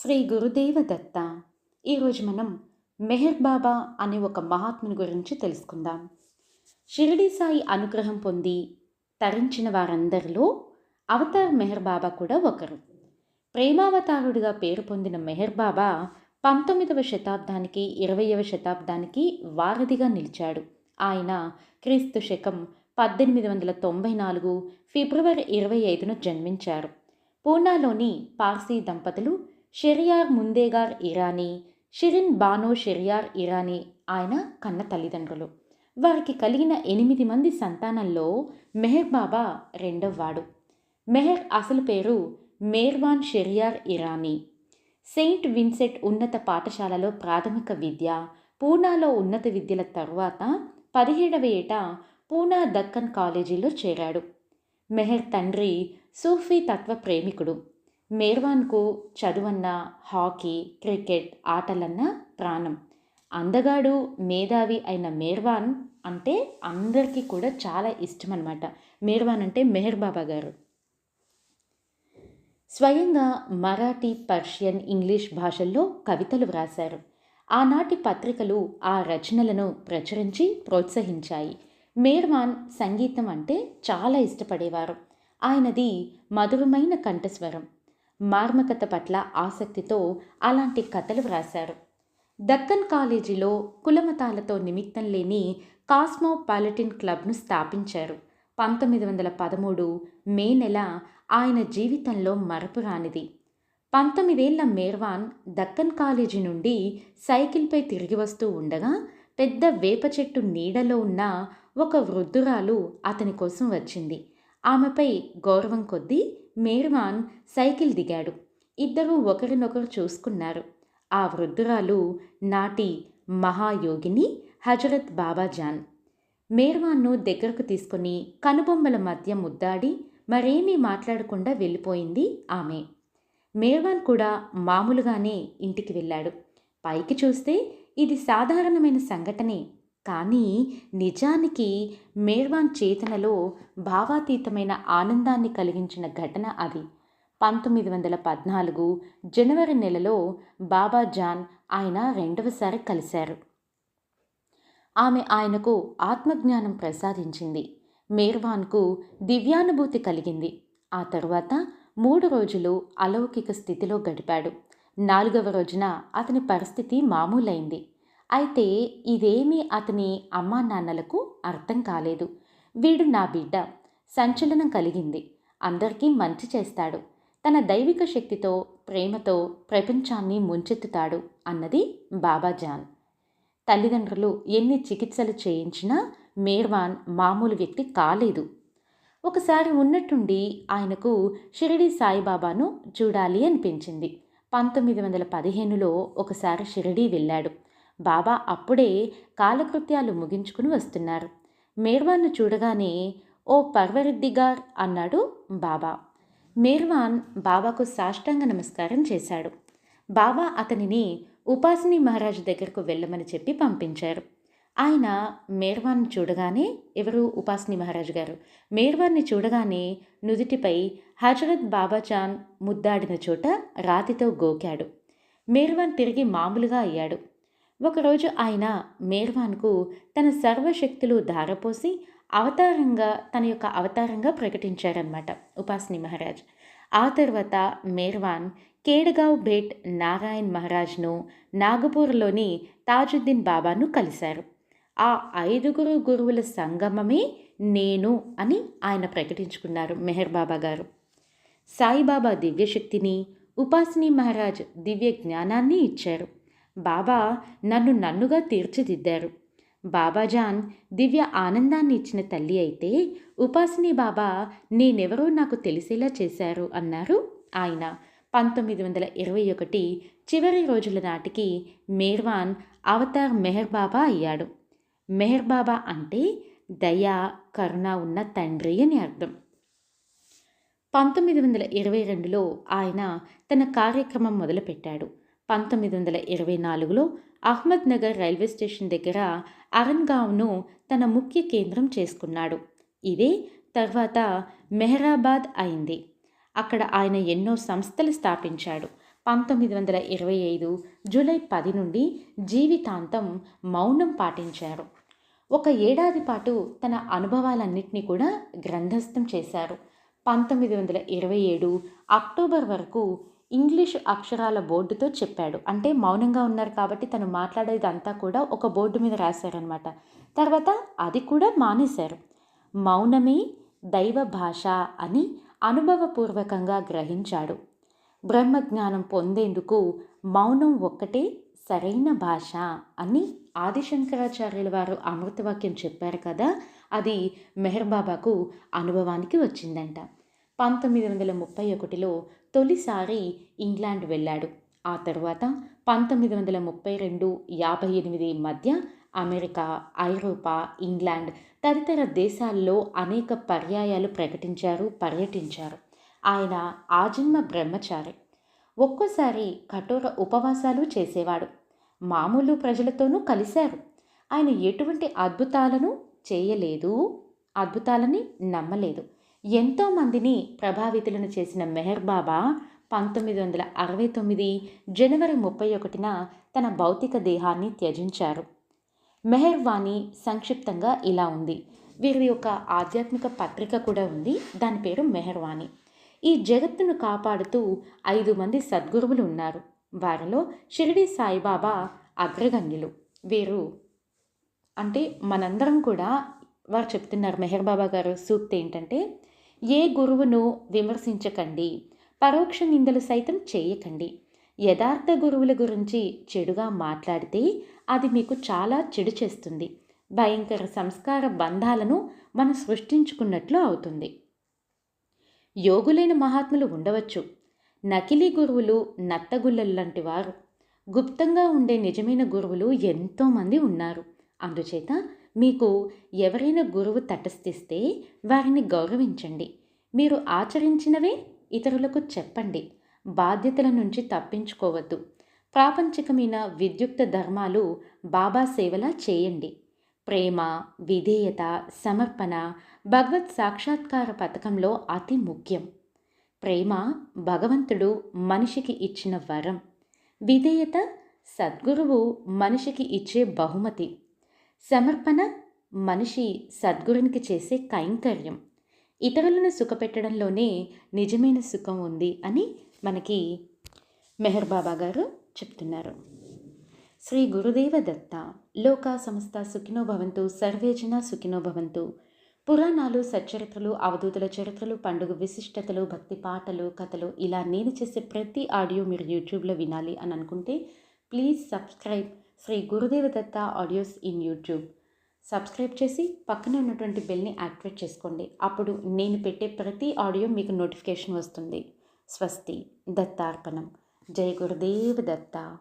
శ్రీ గురుదేవ దత్త ఈరోజు మనం మెహర్ బాబా అనే ఒక మహాత్ముని గురించి తెలుసుకుందాం. షిరిడి సాయి అనుగ్రహం పొంది తరించిన వారందరిలో అవతార్ మెహర్ బాబా కూడా ఒకరు. ప్రేమావతారుడిగా పేరు పొందిన మెహర్ బాబా పంతొమ్మిదవ శతాబ్దానికి ఇరవయవ శతాబ్దానికి వారధిగా నిలిచాడు. ఆయన క్రీస్తు శకం పద్దెనిమిది వందల తొంభై నాలుగు ఫిబ్రవరి ఇరవై ఐదున జన్మించారు. పూనాలోని పార్సీ దంపతులు షెరియార్ ముందేగార్ ఇరానీ షిరిన్ బానో షెరియార్ ఇరానీ ఆయన కన్న తల్లిదండ్రులు. వారికి కలిగిన ఎనిమిది మంది సంతానంలో మెహర్ బాబా రెండవవాడు. మెహర్ అసలు పేరు మేర్వాన్ షెరియార్ ఇరానీ. సెయింట్ విన్సెంట్ ఉన్నత పాఠశాలలో ప్రాథమిక విద్య పూనాలో ఉన్నత విద్యల తరువాత పదిహేడవ ఏట పూనా దక్కన్ కాలేజీలో చేరాడు. మెహర్ తండ్రి సూఫీ తత్వ ప్రేమికుడు. మేర్వాన్కు చదువన్న హాకీ క్రికెట్ ఆటలన్న ప్రాణం. అందగాడు మేధావి అయిన మేర్వాన్ అంటే అందరికీ కూడా చాలా ఇష్టం అనమాట మేర్వాన్ అంటే మెహర్ బాబా గారు. స్వయంగా మరాఠీ పర్షియన్ ఇంగ్లీష్ భాషల్లో కవితలు వ్రాశారు. ఆనాటి పత్రికలు ఆ రచనలను ప్రచురించి ప్రోత్సహించాయి. మేర్వాన్ సంగీతం అంటే చాలా ఇష్టపడేవారు. ఆయనది మధురమైన కంఠస్వరం. మార్మకత పట్ల ఆసక్తితో అలాంటి కథలు వ్రాశారు. దక్కన్ కాలేజీలో కులమతాలతో నిమిత్తం లేని కాస్మోపాలిటిన్ క్లబ్ను స్థాపించారు. పంతొమ్మిది వందల పదమూడు మే నెల ఆయన జీవితంలో మరపురానిది పంతొమ్మిదేళ్ళ మేర్వాన్ దక్కన్ కాలేజీ నుండి సైకిల్పై తిరిగి వస్తూ ఉండగా పెద్ద వేప చెట్టు నీడలో ఉన్న ఒక వృద్ధురాలు అతని కోసం వచ్చింది. ఆమెపై గౌరవం కొద్దీ మేర్మాన్ సైకిల్ దిగాడు. ఇద్దరూ ఒకరినొకరు చూసుకున్నారు. ఆ వృద్ధురాలు నాటి మహాయోగిని హజరత్ బాబాజాన్. మేర్వాన్ను దగ్గరకు తీసుకుని కనుబొమ్మల మధ్య ముద్దాడి మరేమీ మాట్లాడకుండా వెళ్ళిపోయింది ఆమె. మేర్వాన్ కూడా మామూలుగానే ఇంటికి వెళ్ళాడు. పైకి చూస్తే ఇది సాధారణమైన సంఘటనే కానీ నిజానికి మేర్వాన్ చేతనలో భావాతీతమైన ఆనందాన్ని కలిగించిన ఘటన అది. పంతొమ్మిది వందల పద్నాలుగు జనవరి నెలలో బాబా జాన్ ఆయన రెండవసారి కలిశారు. ఆమె ఆయనకు ఆత్మజ్ఞానం ప్రసాదించింది. మేర్వాన్కు దివ్యానుభూతి కలిగింది. ఆ తరువాత మూడు రోజులు అలౌకిక స్థితిలో గడిపాడు. నాలుగవ రోజున అతని పరిస్థితి మామూలైంది. అయితే ఇదేమీ అతని అమ్మా నాన్నలకు అర్థం కాలేదు. వీడు నా బిడ్డ. సంచలనం కలిగింది. అందరికీ మంచి చేస్తాడు. తన దైవిక శక్తితో ప్రేమతో ప్రపంచాన్ని ముంచెత్తుతాడు అన్నది బాబాజాన్ తల్లిదండ్రులు ఎన్ని చికిత్సలు చేయించినా మేర్వాన్ మామూలు వ్యక్తి కాలేదు. ఒకసారి ఉన్నట్టుండి ఆయనకు షిరిడి సాయిబాబాను చూడాలి అనిపించింది. పంతొమ్మిది వందల పదిహేనులో ఒకసారి షిరిడి వెళ్ళాడు. బాబా అప్పుడే కాలకృత్యాలు ముగించుకుని వస్తున్నారు. మేర్వాన్ను చూడగానే ఓ పర్వరెడ్డిగార్ అన్నాడు బాబా. మేర్వాన్ బాబాకు సాష్టాంగ నమస్కారం చేశాడు. బాబా అతనిని ఉపాసిని మహారాజు దగ్గరకు వెళ్ళమని చెప్పి పంపించారు. ఆయన మేర్వాన్ చూడగానే ఎవరు ఉపాసిని మహారాజు గారు? మేర్వాన్ని చూడగానే నుదుటిపై హజరత్ బాబాచాన్ ముద్దాడిన చోట రాతితో గోకాడు. మేర్వాన్ తిరిగి మామూలుగా అయ్యాడు. ఒకరోజు ఆయన మేర్వాన్కు తన సర్వశక్తులు ధారపోసి అవతారంగా తన యొక్క అవతారంగా ప్రకటించారనమాట ఉపాసిని మహారాజ్. ఆ తర్వాత మేర్వాన్ కేడగావ్ భేట్ నారాయణ్ మహారాజ్ను నాగపూర్లోని తాజుద్దీన్ బాబాను కలిశారు. ఆ ఐదుగురు గురువుల సంగమమే నేను అని ఆయన ప్రకటించుకున్నారు మెహర్ బాబా గారు. సాయిబాబా దివ్యశక్తిని ఉపాసిని మహారాజ్ దివ్య జ్ఞానాన్ని ఇచ్చారు. బాబా నన్ను నన్నుగా తీర్చిదిద్దారు. బాబాజాన్ దివ్య ఆనందాన్ని ఇచ్చిన తల్లి అయితే ఉపాసిని బాబా నేనెవరో నాకు తెలిసేలా చేశారు అన్నారు ఆయన. పంతొమ్మిది వందల ఇరవై ఒకటి చివరి రోజుల నాటికి మేర్వాన్ అవతార్ మెహర్ బాబా అయ్యాడు. మెహర్ బాబా అంటే దయ కరుణ ఉన్న తండ్రి అని అర్థం. పంతొమ్మిది వందల ఇరవై రెండులో ఆయన తన కార్యక్రమం మొదలుపెట్టాడు. పంతొమ్మిది వందల ఇరవై నాలుగులో అహ్మద్ నగర్ రైల్వే స్టేషన్ దగ్గర అరన్గావ్ను తన ముఖ్య కేంద్రం చేసుకున్నాడు. ఇదే తర్వాత మెహరాబాద్ అయింది. అక్కడ ఆయన ఎన్నో సంస్థలు స్థాపించాడు. పంతొమ్మిది వందల ఇరవై ఐదు జూలై పది నుండి జీవితాంతం మౌనం పాటించారు. ఒక ఏడాది పాటు తన అనుభవాలన్నింటినీ కూడా గ్రంథస్థం చేశారు. పంతొమ్మిది వందల ఇరవై ఏడు అక్టోబర్ వరకు ఇంగ్లీష్ అక్షరాల బోర్డుతో చెప్పాడు. అంటే మౌనంగా ఉన్నారు కాబట్టి తను మాట్లాడేదంతా కూడా ఒక బోర్డు మీద రాశారనమాట తర్వాత అది కూడా మానేశారు. మౌనమే దైవ భాష అని అనుభవపూర్వకంగా గ్రహించాడు. బ్రహ్మజ్ఞానం పొందేందుకు మౌనం ఒక్కటే సరైన భాష అని ఆదిశంకరాచార్యుల వారు అమృతవాక్యం చెప్పారు కదా అది మెహర్బాబాకు అనుభవానికి వచ్చిందంట. పంతొమ్మిది వందల ముప్పై ఒకటిలో తొలిసారి ఇంగ్లాండ్ వెళ్ళాడు. ఆ తర్వాత పంతొమ్మిది వందల ముప్పై రెండు యాభై ఎనిమిది మధ్య అమెరికా ఐరోపా ఇంగ్లాండ్ తదితర దేశాల్లో అనేక పర్యాయాలు ప్రకటించారు పర్యటించారు. ఆయన ఆజన్మ బ్రహ్మచారి. ఒక్కోసారి కఠోర ఉపవాసాలు చేసేవాడు. మామూలు ప్రజలతోనూ కలిశారు. ఆయన ఎటువంటి అద్భుతాలను చేయలేదు అద్భుతాలని నమ్మలేదు. ఎంతోమందిని ప్రభావితులను చేసిన మెహర్ బాబా పంతొమ్మిది వందల అరవై తొమ్మిది జనవరి ముప్పై ఒకటిన తన భౌతిక దేహాన్ని త్యజించారు. మెహర్ వాణి సంక్షిప్తంగా ఇలా ఉంది. వీరి యొక్క ఆధ్యాత్మిక పత్రిక కూడా ఉంది. దాని పేరు మెహర్వాణి ఈ జగత్తును కాపాడుతూ ఐదు మంది సద్గురువులు ఉన్నారు. వారిలో షిరిడి సాయిబాబా అగ్రగణ్యులు. వీరు అంటే మనందరం కూడా వారు చెప్తున్నారు మెహర్ బాబా గారు సూక్తి ఏంటంటే ఏ గురువును విమర్శించకండి. పరోక్ష నిందలు సైతం చేయకండి. యథార్థ గురువుల గురించి చెడుగా మాట్లాడితే అది మీకు చాలా చెడు చేస్తుంది. భయంకర సంస్కార బంధాలను మనం సృష్టించుకున్నట్లు అవుతుంది. యోగులైన మహాత్ములు ఉండవచ్చు. నకిలీ గురువులు నత్తగుల్లలాంటి వారు. గుప్తంగా ఉండే నిజమైన గురువులు ఎంతోమంది ఉన్నారు. అందుచేత మీకు ఎవరైనా గురువు తటస్థిస్తే వారిని గౌరవించండి. మీరు ఆచరించినవే ఇతరులకు చెప్పండి. బాధ్యతల నుంచి తప్పించుకోవద్దు. ప్రాపంచికమైన విద్యుక్త ధర్మాలు బాబా సేవలా చేయండి. ప్రేమ విధేయత సమర్పణ భగవత్ సాక్షాత్కార పథకంలో అతి ముఖ్యం. ప్రేమ భగవంతుడు మనిషికి ఇచ్చిన వరం. విధేయత సద్గురువు మనిషికి ఇచ్చే బహుమతి. సమర్పణ మనిషి సద్గురునికి చేసే కైంకర్యం. ఇతరులను సుఖపెట్టడంలోనే నిజమైన సుఖం ఉంది అని మనకి మెహర్ బాబా గారు చెప్తున్నారు. శ్రీ గురుదేవ దత్త లోకా సంస్థ సుఖినో భవంతు సర్వేజన సుఖినో భవంతు పురాణాలు సచ్చరిత్రలు అవధూతుల చరిత్రలు పండుగ విశిష్టతలు భక్తి పాటలు కథలు ఇలా నేను చేసే ప్రతి ఆడియో మీరు యూట్యూబ్లో వినాలి అని అనుకుంటే please subscribe Shri Gurudeva Datta audios in YouTube. Subscribe చేసి పక్కన ఉన్నటువంటి బెల్ని యాక్టివేట్ చేసుకోండి. అప్పుడు నేను పెట్టే ప్రతి ఆడియో మీకు నోటిఫికేషన్ వస్తుంది. స్వస్తి దత్తార్పణం. జై గురుదేవ దత్త.